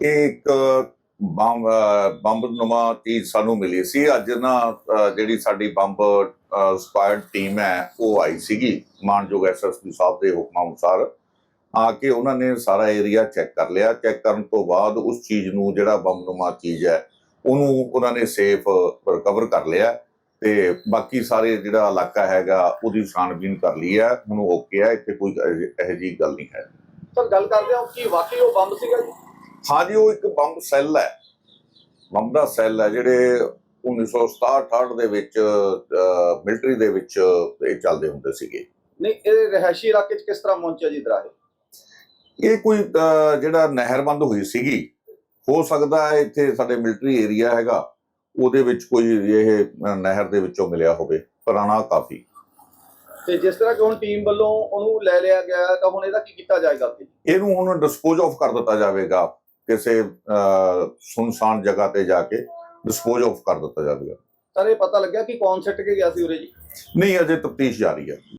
ਇੱਕ bomb bomb ਨੁਮਾ ਚੀਜ਼ ਸਾਨੂੰ ਮਿਲੀ ਸੀ। ਅੱਜ ਨਾ ਜਿਹੜੀ ਸਾਡੀ ਬੰਬ ਸਕੁਆਡ ਟੀਮ ਹੈ, ਉਹ ਆਈ ਸੀਗੀ ਮਾਨਯੋਗ ਐਸਐਸਪੀ ਸਾਹਿਬ ਦੇ ਹੁਕਮਾਂ ਅਨੁਸਾਰ। ਆ ਕੇ ਉਹਨਾਂ ਨੇ ਸਾਰਾ ਏਰੀਆ ਚੈੱਕ ਕਰ ਲਿਆ। ਚੈੱਕ ਕਰਨ ਤੋਂ ਬਾਅਦ ਉਸ ਚੀਜ਼ ਨੂੰ ਜਿਹੜਾ ਬੰਬ ਨੁਮਾ ਚੀਜ਼ ਹੈ, ਉਹਨੂੰ ਉਹਨਾਂ ਨੇ ਸੇਫ ਰਿਕਵਰ ਕਰ ਲਿਆ ਤੇ ਬਾਕੀ ਸਾਰੇ ਜਿਹੜਾ ਇਲਾਕਾ ਹੈਗਾ, ਉਹਦੀ ਛਾਣਬੀਨ ਕਰ ਲਈ ਹੈ। ਹੁਣ ਓਕੇ ਹੈ, ਇੱਥੇ ਕੋਈ ਇਹੋ ਇਹੋ ਜਿਹੀ ਗੱਲ ਨਹੀਂ ਹੈ। ਸਰ, ਗੱਲ ਕਰਦੇ ਹਾਂ ਕਿ ਵਾਕਈ ਉਹ ਬੰਬ ਸੀਗਾ ਜੀ? ਹਾਂਜੀ ਉਹ ਇੱਕ ਬੰਬ ਸੈੱਲ ਹੈ। ਬੰਬ ਦਾ ਸੈੱਲ ਹੈ ਜਿਹੜੇ 1967 ਦੇ ਵਿੱਚ ਮਿਲਟਰੀ ਦੇ ਵਿੱਚ ਇਹ ਚੱਲਦੇ ਹੁੰਦੇ ਸੀਗੇ। ਨਹੀਂ ਇਹ ਰਹਿਸ਼ੀ ਇਲਾਕੇ 'ਚ ਕਿਸ ਤਰ੍ਹਾਂ ਪਹੁੰਚਿਆ ਜੀ ਦਰਾਹੇ ਇਹ ਕੋਈ ਜਿਹੜਾ ਨਹਿਰਬੰਦ ਹੋਈ ਸੀਗੀ ਹੋ ਸਕਦਾ ਹੈ ਇੱਥੇ ਸਾਡੇ ਮਿਲਟਰੀ ਏਰੀਆ ਹੈਗਾ ਉਹਦੇ ਵਿੱਚ ਕੋਈ ਇਹ ਨਹਿਰ ਦੇ ਵਿੱਚੋਂ ਮਿਲਿਆ ਹੋਵੇ ਪੁਰਾਣਾ ਕਾਫੀ। ਤੇ ਜਿਸ ਤਰ੍ਹਾਂ ਕਿ ਹੁਣ ਟੀਮ ਵੱਲੋਂ ਉਹਨੂੰ ਲੈ ਲਿਆ ਗਿਆ ਤਾਂ ਹੁਣ ਇਹਦਾ ਕੀ ਕੀਤਾ ਜਾਏਗਾ ਇਹਨੂੰ ਹੁਣ ਡਿਸਪੋਜ਼ ਆਫ ਕਰ ਦਿੱਤਾ ਜਾਵੇਗਾ। ਕਿਸੇ ਸੁਨਸਾਨ ਜਗ੍ਹਾ ਤੇ ਜਾ ਕੇ ਡਿਸਪੋਜ਼ ਆਫ ਕਰ ਦਿੱਤਾ ਜਾਵੇਗਾ। ਸਰ ਇਹ ਪਤਾ ਲੱਗਿਆ ਕਿ ਕੌਣ ਸਿੱਟ ਕੇ ਗਿਆ ਸੀ ਉਰੇ ਜੀ? ਨਹੀਂ ਅਜੇ ਤਫਤੀਸ਼ ਜਾਰੀ ਹੈ।